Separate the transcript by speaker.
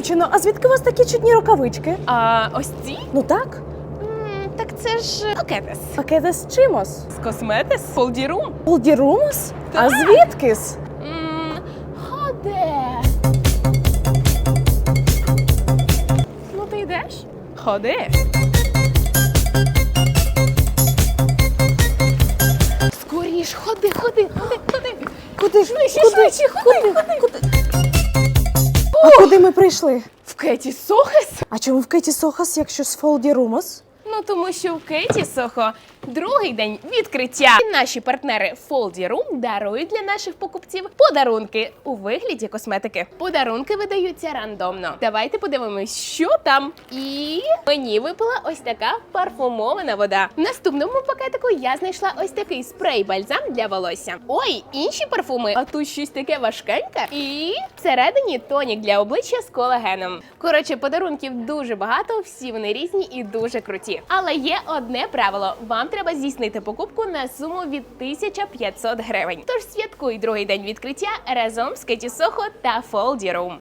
Speaker 1: Дівчино, а звідки у вас такі чудні рукавички?
Speaker 2: А ось ці?
Speaker 1: Ну так,
Speaker 2: М, так це ж Окетес.
Speaker 1: пакети з чимось.
Speaker 2: З Косметес, Фолдірум.
Speaker 1: Полдірумус? А звідкись?
Speaker 2: Ходе. Ну ти йдеш? Ходи. Скоріш, ходи, ходи, ходи, ходи.
Speaker 1: Куди ж?
Speaker 2: Швидше, швидше, ходи,
Speaker 1: куди? Куди? Ми прийшли?
Speaker 2: В Кеті Сохес?
Speaker 1: А чому в Кеті Сохас, якщо з Фолдірумус?
Speaker 2: Ну тому що в Кеті Сохо другий день відкриття. І наші партнери Foldy Room дарують для наших покупців подарунки у вигляді косметики. Подарунки видаються рандомно. Давайте подивимось, що там. І мені випала ось така парфумована вода. В наступному пакетику я знайшла ось такий спрей-бальзам для волосся. Ой, інші парфуми, а тут щось таке важкеньке. І всередині тонік для обличчя з колагеном. Коротше, подарунків дуже багато, всі вони різні і дуже круті. Але є одне правило: вам треба здійснити покупку на суму від 1500 гривень. Тож святкуй другий день відкриття разом з Кеті Сохо та Фолді Room.